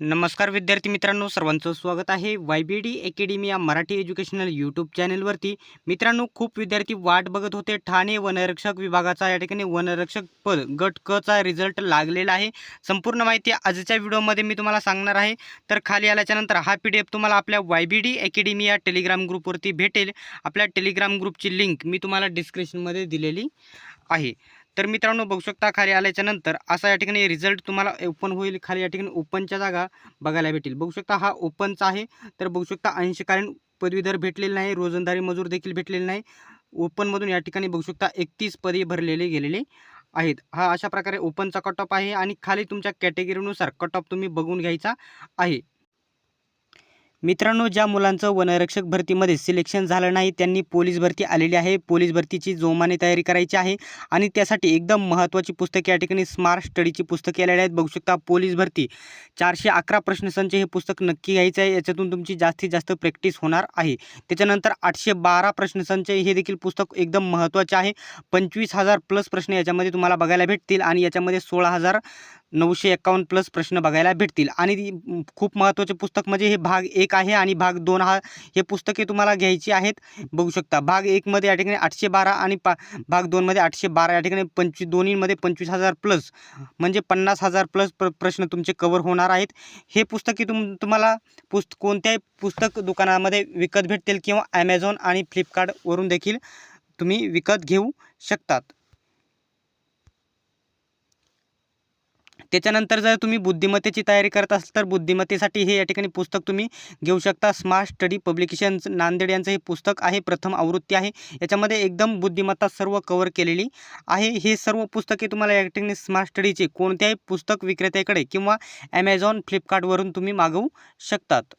नमस्कार विद्यार्थी मित्रांनो सर्वांचं स्वागत आहे वाय बी डी अकॅडमी या मराठी एज्युकेशनल यूट्यूब चॅनलवरती. मित्रांनो खूप विद्यार्थी वाट बघत होते. ठाणे वनरक्षक विभागाचा या ठिकाणी वनरक्षक पद गट क चा रिझल्ट लागलेला आहे. संपूर्ण माहिती आजच्या व्हिडिओमध्ये मी तुम्हाला सांगणार आहे. तर खाली आल्याच्यानंतर हा पी डी एफ तुम्हाला आपल्या वाय बी डी अकॅडमी या टेलिग्राम ग्रुपवरती भेटेल. आपल्या टेलिग्राम ग्रुपची लिंक मी तुम्हाला डिस्क्रिप्शनमध्ये दिलेली आहे. तर मित्रांनो बघू शकता खाली आल्याच्यानंतर असा या ठिकाणी रिझल्ट तुम्हाला ओपन होईल. खाली या ठिकाणी ओपनच्या जागा बघायला भेटेल. बघू शकता हा ओपनचा आहे. तर बघू शकता ऐंशी कारण पदवीधर भेटलेले नाही. रोजंदारी मजूर देखील भेटलेले नाही. ओपनमधून या ठिकाणी बघू शकता एकतीस पदे भरलेले गेलेले आहेत. हा अशा प्रकारे ओपनचा कट ऑफ आहे आणि खाली तुमच्या कॅटेगरीनुसार कट ऑफ तुम्ही बघून घ्यायचा आहे. मित्रांनो ज्या मुलांचं वनरक्षक भरतीमध्ये सिलेक्शन झालं नाही त्यांनी पोलीस भरती आलेली आहे. पोलीस भरतीची जोमाने तयारी करायची आहे आणि त्यासाठी एकदम महत्त्वाची पुस्तके या ठिकाणी स्मार्ट स्टडीची पुस्तके आलेली आहेत. बघू शकता पोलीस भरती. चारशे अकरा प्रश्नसंच हे पुस्तक नक्की घ्यायचं आहे. याच्यातून तुमची जास्तीत जास्त प्रॅक्टिस होणार आहे. त्याच्यानंतर आठशे बारा प्रश्नसंच हे देखील पुस्तक एकदम महत्त्वाचे आहे. पंचवीस हजार प्लस प्रश्न याच्यामध्ये तुम्हाला बघायला भेटतील आणि याच्यामध्ये सोळा हजार नऊशे एकावन्न प्लस प्रश्न बघायला भेटतील. आणि खूप महत्त्वाचे पुस्तक म्हणजे हे भाग एक आहे आणि भाग दोन हा हे पुस्तके तुम्हाला घ्यायची आहेत. बघू शकता भाग एकमध्ये या ठिकाणी आठशे बारा आणि पा भाग दोनमध्ये आठशे बारा या ठिकाणी पंचवीस दोन्हीमध्ये पंचवीस हजार प्लस म्हणजे पन्नास हजार प्लस प्र प्रश्न तुमचे कवर होणार आहेत. हे पुस्तके तुम तुम्हाला पुस्त कोणत्याही पुस्तक दुकानामध्ये विकत भेटतील किंवा ॲमेझॉन आणि फ्लिपकार्टवरून देखील तुम्ही विकत घेऊ शकतात. त्याच्यानंतर जर तुम्ही बुद्धिमत्तेची तयारी करत असाल तर बुद्धिमत्तेसाठी हे या ठिकाणी पुस्तक तुम्ही घेऊ शकता. स्मार्ट स्टडी पब्लिकेशन्स नांदेड यांचं हे पुस्तक आहे प्रथम आवृत्ती आहे. याच्यामध्ये एकदम बुद्धिमत्ता सर्व कवर केलेली आहे. हे सर्व पुस्तके तुम्हाला या ठिकाणी स्मार्ट स्टडीचे कोणत्याही पुस्तक विक्रेत्याकडे किंवा ॲमेझॉन फ्लिपकार्टवरून तुम्ही मागवू शकतात.